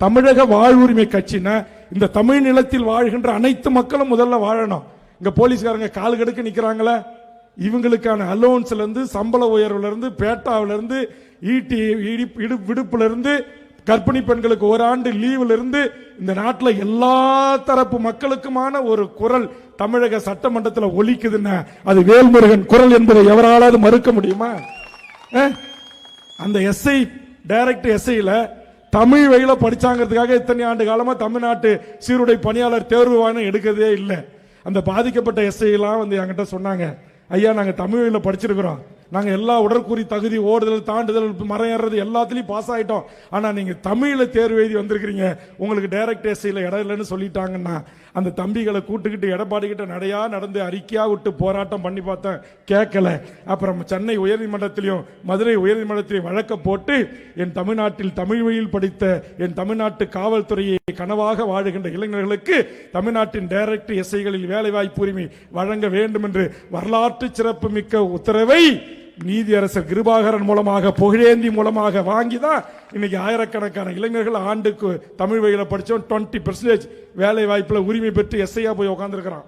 தமிழக வாழ்வுரிமை கட்சினா இந்த தமிழ் நிலத்தில் வாழ்கின்ற அனைத்து மக்களும் முதல்ல வாழணும். இங்க போலீஸ்காரங்க கால் கெடுக்க நிக்கிறாங்களே. இவங்களுக்கான அலோன்ஸ்ல இருந்து சம்பள உயர்வுல இருந்து பேட்டாவில இருந்து ஈட்டி இடி- இடு- விடுப்புல இருந்து கர்ப்பிணி பெண்களுக்கு ஓராண்டு லீவுல இருந்து இந்த நாட்டில் எல்லா தரப்பு மக்களுக்குமான ஒரு குரல் தமிழக சட்டமன்றத்தில் ஒலிக்குதுன்னா அது வேல்முருகன் குரல் என்பதை எவராலாவது மறுக்க முடியுமா? அந்த எஸ்ஐ டைரக்டர் எஸ்ஐல தமிழ் வழியில படிச்சாங்கிறதுக்காக இத்தனை ஆண்டு காலமா தமிழ்நாட்டு சீருடை பணியாளர் தேர்வு வாயினம் எடுக்கிறதே இல்லை. அந்த பாதிக்கப்பட்ட எஸ்ஐலாம் வந்து என்கிட்ட சொன்னாங்க ஐயா நாங்கள் தமிழ் வழியில படிச்சிருக்கிறோம். நாங்கள் எல்லா உடற்கூறி தகுதி ஓடுதல் தாண்டுதல் மரம் ஏறுறது எல்லாத்துலேயும் பாஸ் ஆகிட்டோம் ஆனால் நீங்கள் தமிழில் தேர்வு எழுதி வந்திருக்கிறீங்க. உங்களுக்கு டைரக்ட் எஸ்சியில் இடம் இல்லைன்னு சொல்லிட்டாங்கன்னா அந்த தம்பிகளை கூட்டுக்கிட்டு எடப்பாடி கிட்ட நடையா நடந்து அறிக்கையா விட்டு போராட்டம் பண்ணி பார்த்தேன். கேட்கல. அப்புறம் சென்னை உயர்நீதிமன்றத்திலையும் மதுரை உயர்நீதிமன்றத்திலையும் வழக்க போட்டு என் தமிழ்நாட்டில் தமிழ் வழியில் படித்த என் தமிழ்நாட்டு காவல்துறையை கனவாக வாழுகின்ற இளைஞர்களுக்கு தமிழ்நாட்டின் டைரக்ட் எஸ்ஐகளில் வேலைவாய்ப்பு உரிமை வழங்க வேண்டும் என்று வரலாற்று சிறப்பு மிக்க உத்தரவை நீதியரசர் கிருபாகரன் மூலமாக புகழேந்தி மூலமாக வாங்கி தான் இன்னைக்கு ஆயிரக்கணக்கான இளைஞர்கள் ஆண்டுக்கு தமிழ் வழியில் படித்தோம் டுவெண்ட்டி பெர்சன்டேஜ் வேலை வாய்ப்பில் உரிமை பெற்று எஸ்ஐயா போய் உட்காந்துருக்கிறான்